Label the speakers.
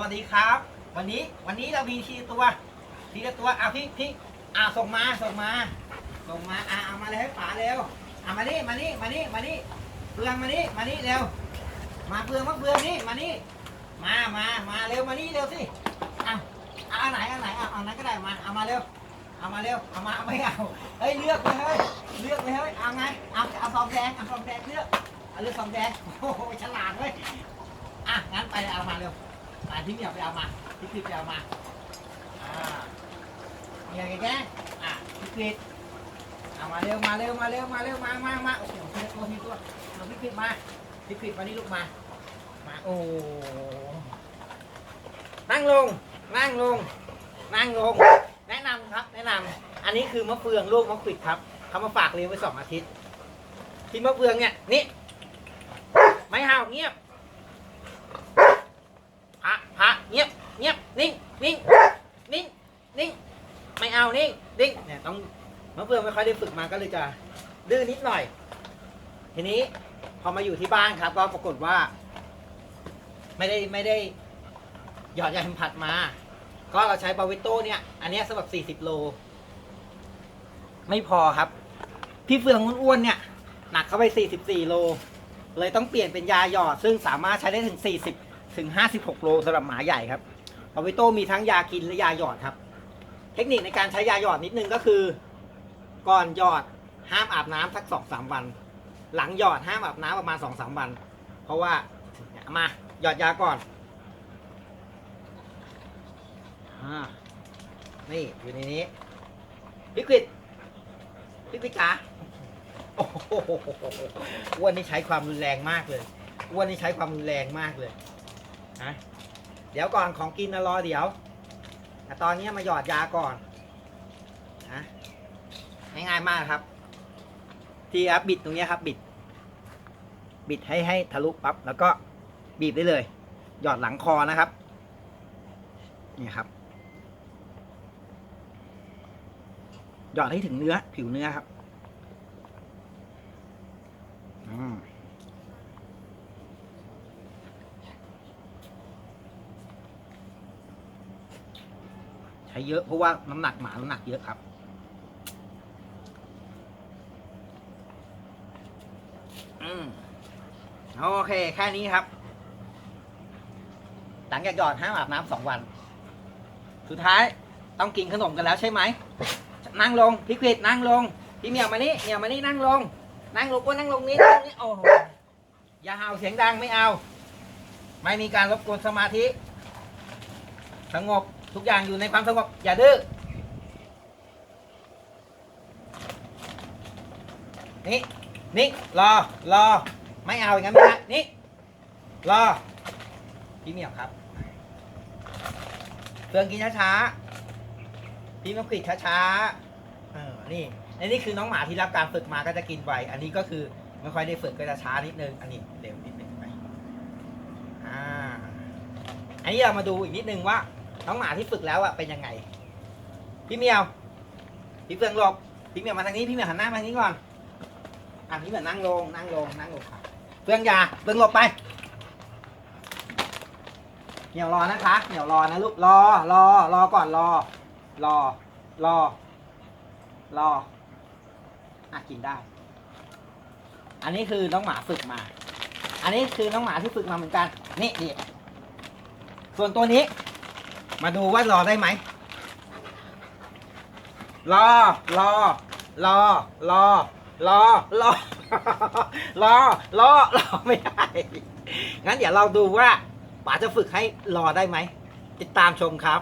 Speaker 1: วัสดีครับ วันนี้วันนี้เรามีทีละตัวทีละตัวเอะพี่พี่อะส่งมาส่งมาส่งมาอะเอามาเลยให้ป๋าเร็วอะมานี่มานี่มานี่มานี่เฟืองมานี่มานี่เร็วมาเฟืองมาเฟืองนี่มานี่มามามาเร็วมานี่เร็วสิอะอะเอาไหนเอาไหนเอาเอานั้นก็ได้มาเอามาเร็วเอามาเร็วเอามาเอาไม่เอาเฮ้ยเลือกไปเฮ้ยเลือกไปเฮ้ยเอาไงเอาเอาซองแดงเอาซองแดงเลือกเอาเลือกซองแดงโอ้โหฉลาดเว้ยอะงั้นไปเอามาเร็ว อ่าที่เหมียวไปเอามาที่คลิปไปเอามา อ่าเหมียแก้อะพี่คลิปเอามาเร็วมาเร็วมาเร็วมาเร็วมามามาโอ้โหทีตัวทีละตัวเอาพี่คลิปมาพี่คลิปมานี่ลูกมา มาโอ้นั่งลงนั่งลงนั่งลงแนะนำครับ แนะนำอันนี้คือมะเฟืองลูกมะขวิดครับเขามาฝากเลี้ยงไว้สองอาทิตย์ที่มะเฟืองเนี่ยนี่ไม่ห่าวเงียบ พระพระเงียบเงียบนิ่งนิ่งนิ่งนิ่งไม่เอานิ่งนิ่งเนี่ยต้อง มะเฟืองไม่ค่อยได้ฝึกมาก็เลยจะดื้อนิดหน่อย ทีนี้พอมาอยู่ที่บ้านครับ ก็ปรากฏว่า ไม่ได้ไม่ได้หยอดยาสัมผัสมา ก็เราใช้บาวิโต้เนี่ย อันเนี้ยสำหรับ 40 โล ไม่พอครับ พี่เฟืองอ้วนๆเนี่ย หนักเข้าไป 44 โล เลยต้องเปลี่ยนเป็นยาหยอด ซึ่งสามารถใช้ได้ถึง 40 ถึง 56 โลสำหรับหมาใหญ่ครับปาวิโต้มีทั้งยากินและยาหยอดครับ เทคนิคในการใช้ยาหยอดนิดนึงก็คือ ก่อนหยอดห้ามอาบน้ำสัก2-3วัน หลังหยอดห้ามอาบน้ำประมาณ2-3วัน เพราะว่ามาหยอดยาก่อนอ่านี่อยู่ในนี้พิกวิดพิกวิดจ๋าโอ้โหอ้วนนี่ใช้ความรุนแรงมากเลยอ้วนนี่ใช้ความรุนแรงมากเลยฮะเดี๋ยวก่อนของกินนะรอเดี๋ยวแต่ตอนนี้มาหยอดยาก่อน ง่ายๆมากครับ ที่ครับบิดตรงนี้ครับ บิด บิดให้ให้ทะลุปั๊บแล้วก็บีบได้เลย หยอดหลังคอนะครับ นี่ครับ หยอดให้ถึงเนื้อ ผิวเนื้อครับใช้เยอะเพราะว่าน้ำหนักหมาน้ำหนักเยอะครับ อืมโอเค แค่นี้ครับ หลังจากหยอดห้ามอาบน้ำสองวัน สุดท้ายต้องกินขนมกันแล้วใช่ไหม นั่งลงพี่ควิดนั่งลง พี่เหมียวมานี่เหมียวมานี่นั่งลง นั่งลงก็นั่งลงนี่นั่งนี่โอ้โหอย่าเห่าเสียงดังไม่เอา ไม่มีการรบกวนสมาธิ สงบทุกอย่างอยู่ในความสงบอย่าดื้อ นี่ นี่รอรอไม่เอาอย่างนั้นไม่ได้นี่รอพี่เหมียวครับเฟืองกินช้าๆพี่มะกริดช้าๆเออนี่อันนี้คือน้องหมาที่รับการฝึกมาก็จะกินไวอันนี้ก็คือไม่ค่อยได้ฝึกก็จะช้านิดนึงอันนี้เร็วนิดนึงไปอ่าอันนี้เรามาดูอีกนิดนึงว่า น้องหมาที่ฝึกแล้วอะเป็นยังไง พี่เมียว พี่เฟืองหลบพี่เมียวมาทางนี้พี่เมียวหันหน้ามาทางนี้ก่อน อะพี่เหมียวนั่งลงนั่งลงนั่งลงครับเฟืองยาเฟืองหลบไป เหนียวรอนะคะ เหนียวรอนะลูกรอรอรอก่อนรอ รอ รอ รออะกินได้ อันนี้คือน้องหมาฝึกมา อันนี้คือน้องหมาที่ฝึกมาเหมือนกัน นี่นี่ส่วนตัวนี้ มาดูว่ารอได้ไหมรอรอรอรอ รอรอรอรอรอไม่ได้ งั้นเดี๋ยวเราดูว่าป๋าจะฝึกให้รอได้ไหม ติดตามชมครับ